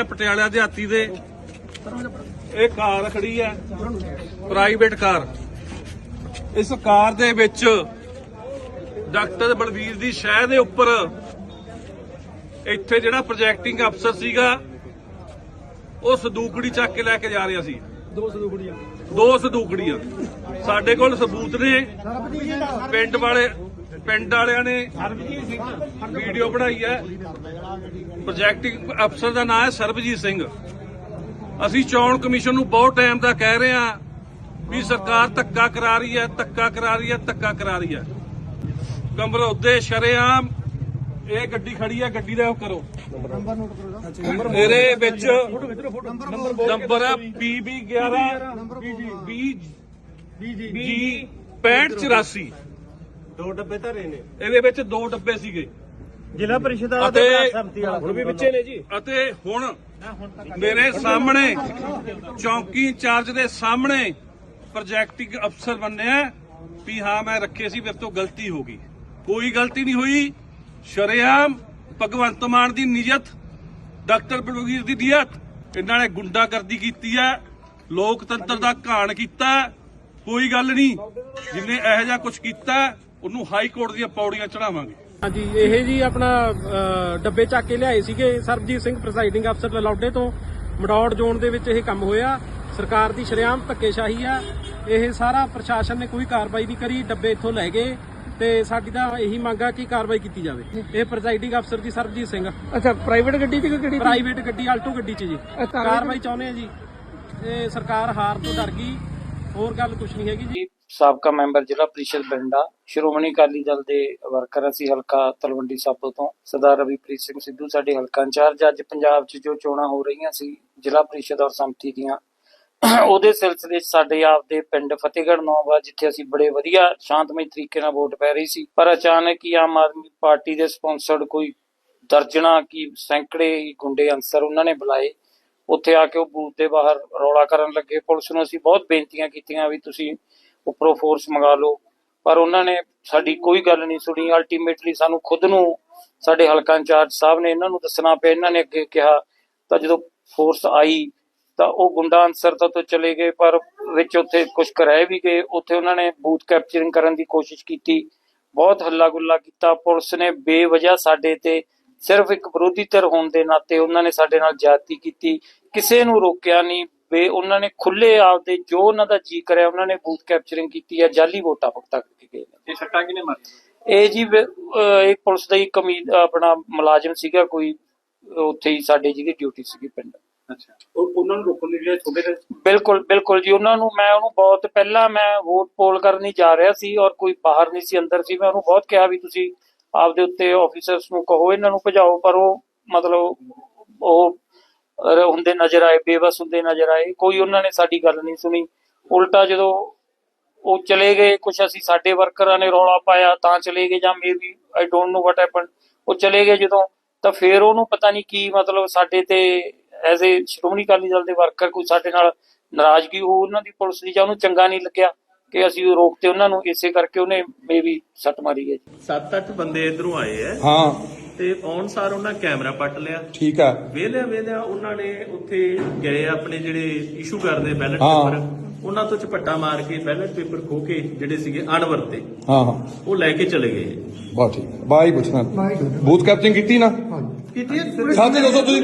ਆ, ਪਟਿਆਲਾ ਦਿਹਾਤੀ ਦੇ। ਇਹ ਕਾਰ ਖੜੀ ਹੈ ਪ੍ਰਾਈਵੇਟ ਕਾਰ। ਇਸ ਕਾਰ ਦੇ ਵਿੱਚ ਡਾਕਟਰ ਬਲਵੀਰ ਦੀ ਸ਼ਹਿ ਦੇ ਉੱਪਰ ਇੱਥੇ ਜਿਹੜਾ ਪ੍ਰੋਜੈਕਟਿੰਗ ਅਫਸਰ ਸੀਗਾ, ਉਹ ਸੰਦੂਕੜੀ ਚੱਕ ਕੇ ਲੈ ਕੇ ਜਾ ਰਿਹਾ ਸੀ। ਦੋ ਸਦੂਕੜੀਆਂ। ਦੋ ਸੰਦੂਕੜੀਆਂ। ਸਾਡੇ ਕੋਲ ਸਬੂਤ ਨੇ। ਪਿੰਡ ਵਾਲੇ, ਪਿੰਡ ਵਾਲਿਆਂ ਨੇ ਵੀਡੀਓ ਬਣਾਈ ਹੈ। ਪ੍ਰੋਜੈਕਟਿੰਗ ਅਫਸਰ ਦਾ ਨਾਮ ਹੈ ਸਰਬਜੀਤ ਸਿੰਘ। ਅਸੀਂ ਚੋਣ ਕਮਿਸ਼ਨ ਨੂੰ ਬਹੁਤ ਟਾਈਮ ਦਾ ਕਹਿ ਰਹੇ ਹਾਂ ਵੀ ਸਰਕਾਰ ਧੱਕਾ ਕਰਾ ਰਹੀ ਹੈ, ਧੱਕਾ ਕਰਾ ਰਹੀ ਹੈ, ਧੱਕਾ ਕਰਾ ਰਹੀ ਹੈ। ਕਮਰੋਦੇ ਸ਼ਰੇਆਮ ਇਹ ਗੱਡੀ ਖੜੀ ਹੈ ਗੱਡੀ ਦਾ ਉਹ ਕਰੋ। ਇਹਦੇ ਵਿੱਚ ਨੰਬਰ ਹੈ PB 11 BG ਜੀ। 6584 ਦੋ ਡੱਬੇ ਧਰੇ ਨੇ। ਇਹਦੇ ਵਿੱਚ ਦੋ ਡੱਬੇ ਸੀਗੇ। ਜ਼ਿਲ੍ਹਾ ਪਰਿਸ਼ਦ ਅਤੇ ਹੁਣ ਵੀ ਵਿੱਚੇ ਨੇ ਜੀ। ਅਤੇ ਹੁਣ ਮੇਰੇ ਸਾਹਮਣੇ ਚੌਂਕੀ ਇੰਚਾਰਜ ਦੇ ਸਾਹਮਣੇ ਪ੍ਰੋਜੈਕਟਿੰਗ ਅਫਸਰ ਬੰਨਿਆ ਵੀ ਹਾਂ ਮੈਂ ਰੱਖੇ ਸੀ ਮੇਰੇ ਤੋਂ ਗਲਤੀ ਹੋ ਗਈ। ਕੋਈ ਗਲਤੀ ਨਹੀਂ ਹੋਈ। ਸ਼ਰੇਆਮ ਭਗਵੰਤ ਮਾਨ ਦੀ ਨਿਯਤ, ਡਾਕਟਰ ਬਲਵੀਰ ਦੀ ਨਿਯਤ, ਇਹਨਾਂ ਨੇ ਗੁੰਡਾਗਰਦੀ ਕੀਤੀ ਹੈ, ਲੋਕਤੰਤਰ ਦਾ ਘਾਣ ਕੀਤਾ ਕੋਈ ਗੱਲ ਨਹੀਂ, ਜਿਨੇ ਇਹੋ ਜਿਹਾ ਕੁਝ ਕੀਤਾ ਉਹਨੂੰ ਹਾਈ ਕੋਰਟ ਦੀਆਂ ਪੌੜੀਆਂ ਚੜਾਵਾਂਗੇ। ਹਾਂਜੀ, ਇਹ ਜੀ ਆਪਣਾ ਡੱਬੇ ਚੱਕ ਕੇ ਲਿਆਏ ਸੀਗੇ ਸਰਬਜੀਤ ਸਿੰਘ ਪ੍ਰੈਜ਼ਾਈਡਿੰਗ ਅਫਸਰ ਲਲੌਡੇ ਤੋਂ। ਮਡੌੜ ਜ਼ੋਨ ਦੇ ਵਿੱਚ ਇਹ ਕੰਮ ਹੋਇਆ। ਸਰਕਾਰ ਦੀ ਸ਼ਰੇਆਮ ਧੱਕੇਸ਼ਾਹੀ ਆ। ਇਹ ਸਾਰਾ ਪ੍ਰਸ਼ਾਸਨ ਨੇ ਕੋਈ ਕਾਰਵਾਈ ਨਹੀਂ ਕਰੀ, ਡੱਬੇ ਇੱਥੋਂ ਲੈ ਗਏ। ਤੇ ਸਾਡੀ ਤਾਂ ਇਹੀ ਮੰਗ ਆ ਕਿ ਕਾਰਵਾਈ ਕੀਤੀ ਜਾਵੇ। ਇਹ ਪ੍ਰੈਜ਼ਾਈਡਿੰਗ ਅਫਸਰ ਜੀ ਸਰਬਜੀਤ ਸਿੰਘ ਅੱਛਾ ਪ੍ਰਾਈਵੇਟ ਗੱਡੀ ਚ ਕਿਹੜੀ ਪ੍ਰਾਈਵੇਟ ਗੱਡੀ ਆਲਟੋ ਗੱਡੀ 'ਚ ਜੀ। ਕਾਰਵਾਈ ਚਾਹੁੰਦੇ ਆ ਜੀ। ਇਹ ਸਰਕਾਰ ਹਾਰ ਤੋਂ ਡਰ ਗਈ। ਹੋਰ ਗੱਲ ਕੁਝ ਨਹੀਂ ਹੈਗੀ ਜੀ। ਸਾਬਕਾ ਮੈਂਬਰ ਜ਼ਿਲ੍ਹਾ ਪ੍ਰੀਸ਼ਦ ਬਠਿੰਡਾ ਸ਼੍ਰੋਮਣੀ ਅਕਾਲੀ ਦਲ ਦੇ ਵਰਕਰ ਅਸੀਂ ਹਲਕਾ ਤਲਵੰਡੀ ਸਾਬੋ ਤੋਂ ਸਰਦਾਰ ਰਵੀਪ੍ਰੀਤ ਸਿੰਘ ਸਿੱਧੂ ਸਾਡੇ ਹਲਕਾ ਇੰਚਾਰਜ ਅੱਜ ਪੰਜਾਬ 'ਚ ਜੋ ਚੋਣਾਂ ਹੋ ਰਹੀਆਂ ਸੀ ਜ਼ਿਲ੍ਹਾ ਪ੍ਰੀਸ਼ਦ ਔਰ ਸੰਮਤੀ ਦੀਆਂ ਉਹਦੇ ਸਿਲਸਿਲੇ 'ਚ ਸਾਡੇ ਆਪ ਦੇ ਪਿੰਡ ਫਤਿਹਗੜ੍ਹ ਨੌਵਾ, ਜਿੱਥੇ ਅਸੀਂ ਬੜੇ ਵਧੀਆ ਸ਼ਾਂਤਮਈ ਤਰੀਕੇ ਨਾਲ ਵੋਟ ਪੈ ਰਹੀ ਸੀ। ਪਰ ਅਚਾਨਕ ਹੀ ਆਮ ਆਦਮੀ ਪਾਰਟੀ ਦੇ ਸਪਾਂਸਰਡ ਕੋਈ ਦਰਜਣਾ ਕੀ ਸੈਂਕੜੇ ਗੁੰਡੇ ਅਨਸਰ ਉਹਨਾਂ ਨੇ ਬੁਲਾਏ। ਉੱਥੇ ਆ ਕੇ ਉਹ ਬੂਥ ਦੇ ਬਾਹਰ ਰੌਲਾ ਕਰਨ ਲੱਗੇ। ਪੁਲਿਸ ਨੂੰ ਅਸੀਂ ਬਹੁਤ ਬੇਨਤੀਆਂ ਕੀਤੀਆਂ ਵੀ ਤੁਸੀਂ ਉੱਪਰੋਂ ਫੋਰਸ ਮੰਗਾ ਲਓ। ਪਰ ਉਹਨਾਂ ਨੇ ਸਾਡੀ ਕੋਈ ਗੱਲ ਨਹੀਂ ਸੁਣੀ। ਅਲਟੀਮੇਟਲੀ ਸਾਨੂੰ ਖੁਦ ਨੂੰ ਸਾਡੇ ਹਲਕਾ ਇੰਚਾਰਜ ਸਾਹਿਬ ਨੇ ਇਹਨਾਂ ਨੂੰ ਦੱਸਣਾ ਪਿਆ। ਇਹਨਾਂ ਨੇ ਅੱਗੇ ਕਿਹਾ ਤਾਂ ਜਦੋਂ ਫੋਰਸ ਆਈ ਤਾਂ ਉਹ ਗੁੰਡਾ ਅਨਸਰ ਤਾਂ ਤੋਂ ਚਲੇ ਗਏ ਪਰ ਵਿੱਚ ਉੱਥੇ ਕੁਝ ਕਰਾਏ ਵੀ ਗਏ। ਉੱਥੇ ਉਹਨਾਂ ਨੇ ਬੂਥ ਕੈਪਚਰਿੰਗ ਕਰਨ ਦੀ ਕੋਸ਼ਿਸ਼ ਕੀਤੀ। ਬਹੁਤ ਹੱਲਾ ਗੁੱਲਾ ਕੀਤਾ। ਪੁਲਿਸ ਨੇ ਬੇਵਜ੍ਹਾ ਸਾਡੇ ਤੇ ਸਿਰਫ ਇੱਕ ਵਿਰੋਧੀ ਧਿਰ ਹੋਣ ਦੇ ਨਾਤੇ ਉਹਨਾਂ ਨੇ ਸਾਡੇ ਨਾਲ ਜ਼ਿਆਦਤੀ ਕੀਤੀ। ਕਿਸੇ ਨੂੰ ਰੋਕਿਆ ਨਹੀਂ। ਵੇ ਉਹਨਾਂ ਨੇ ਖੁੱਲੇ ਆਪਦੇ ਜੋ ਉਹਨਾਂ ਦਾ ਜੀ ਕਰਿਆ ਉਹਨਾਂ ਨੇ ਬੂਥ ਕੈਪਚਰਿੰਗ ਕੀਤੀ ਹੈ ਜਾਲੀ ਵੋਟਾਂ ਭੁਗਤਾ ਕਰਕੇ ਗਏ ਨੇ। ਇਹ ਸੱਟਾਂ ਕਿਨੇ ਮਾਰੀ ਇਹ ਜੀ ਇੱਕ ਪੁਲਿਸ ਦਾ ਹੀ ਕਮੀ ਆਪਣਾ ਮੁਲਾਜ਼ਮ ਸੀਗਾ। ਕੋਈ ਉੱਥੇ ਹੀ ਸਾਡੇ ਜਿਹਦੀ ਡਿਊਟੀ ਸੀਗੀ ਪਿੰਡ। ਅੱਛਾ। ਉਹ ਉਹਨਾਂ ਨੂੰ ਰੋਕਣ ਦੇ ਛੋਟੇ ਜਿਹੇ ਬਿਲਕੁਲ ਬਿਲਕੁਲ ਜੀ, ਉਹਨਾਂ ਨੂੰ ਮੈਂ ਉਹਨੂੰ ਬਹੁਤ ਪਹਿਲਾਂ ਮੈਂ ਵੋਟ ਪੋਲ ਕਰਨੀ ਜਾ ਰਿਹਾ ਸੀ ਔਰ ਕੋਈ ਬਾਹਰ ਨਹੀਂ ਸੀ, ਅੰਦਰ ਸੀ। ਮੈਂ ਉਹਨੂੰ ਬਹੁਤ ਕਿਹਾ ਵੀ ਤੁਸੀਂ ਆਪਦੇ ਉੱਤੇ ਆਫੀਸਰਸ ਨੂੰ ਕਹੋ, ਇਹਨਾਂ ਨੂੰ ਭਜਾਓ, ਪਰ ਉਹ ਮਤਲਬ ਉਹ ਹੁੰਦੇ ਨਜ਼ਰ ਆਏ, ਬੇਬਸ ਹੁੰਦੇ ਨਜ਼ਰ ਆਏ। ਕੋਈ ਉਹਨਾਂ ਨੇ ਸਾਡੀ ਗੱਲ ਨਹੀਂ ਸੁਣੀ। ਉਲਟਾ ਜਦੋਂ ਉਹ ਚਲੇ ਗਏ ਕੁਝ ਅਸੀਂ ਸਾਡੇ ਵਰਕਰਾਂ ਨੇ ਰੌਲਾ ਪਾਇਆ, ਤਾਂ ਚਲੇ ਗਏ ਜਾਂ maybe I don't know what happen ਉਹ ਚਲੇ ਗਏ ਜਦੋਂ, ਤਾਂ ਫੇਰ ਉਹਨੂੰ ਪਤਾ ਨਹੀਂ ਕੀ ਮਤਲਬ ਸਾਡੇ ਤੇ ਐਜ਼ ਏ ਸ਼੍ਰੋਮਣੀ ਅਕਾਲੀ ਦਲ ਦੇ ਵਰਕਰ ਕੋਈ ਸਾਡੇ ਨਾਲ ਨਾਰਾਜ਼ਗੀ ਹੋ ਉਹਨਾਂ ਦੀ ਪੁਲਿਸ ਦੀ ਜਾਂ ਉਹਨੂੰ ਚੰਗਾ ਨਹੀਂ ਲੱਗਿਆ ਕਿ ਅਸੀਂ ਉਹ ਰੋਕਤੇ ਉਹਨਾਂ ਨੂੰ ਇਸੇ ਕਰਕੇ ਉਹਨੇ ਮੇਬੀ ਸੱਟ ਮਾਰੀ ਹੈ ਜੀ। ਸੱਤ ਅੱਠ ਬੰਦੇ ਇਧਰੋਂ ਆਏ ਐ। ਹਾਂ। ਤੇ ਆਉਣ ਸਾਰ ਉਹਨਾਂ ਕੈਮਰਾ ਪੱਟ ਲਿਆ। ਠੀਕ ਆ। ਵੇਲਿਆ ਵੇਲਿਆ ਉਹਨਾਂ ਨੇ ਉੱਥੇ ਗਏ ਆਪਣੇ ਜਿਹੜੇ ਇਸ਼ੂ ਕਰਦੇ ਬੈਲਟ। ਪੇਪਰ ਉਹਨਾਂ ਤੋਂ ਝਪੱਟਾ ਮਾਰ ਕੇ ਬੈਲਟ ਪੇਪਰ ਖੋ ਕੇ ਜਿਹੜੇ ਸੀਗੇ ਅਣਵਰਤੇ ਹਾਂ ਹਾਂ। ਉਹ ਲੈ ਕੇ ਚਲੇ ਗਏ। ਬਹੁਤ ਠੀਕ। ਬਾਈ ਪੁੱਛਣਾ। ਬੂਥ ਕੈਪਚਰਿੰਗ ਕੀਤੀ ਨਾ? ਕੀਤੀ ਸਾਥੀ ਦੱਸੋ ਤੁਸੀਂ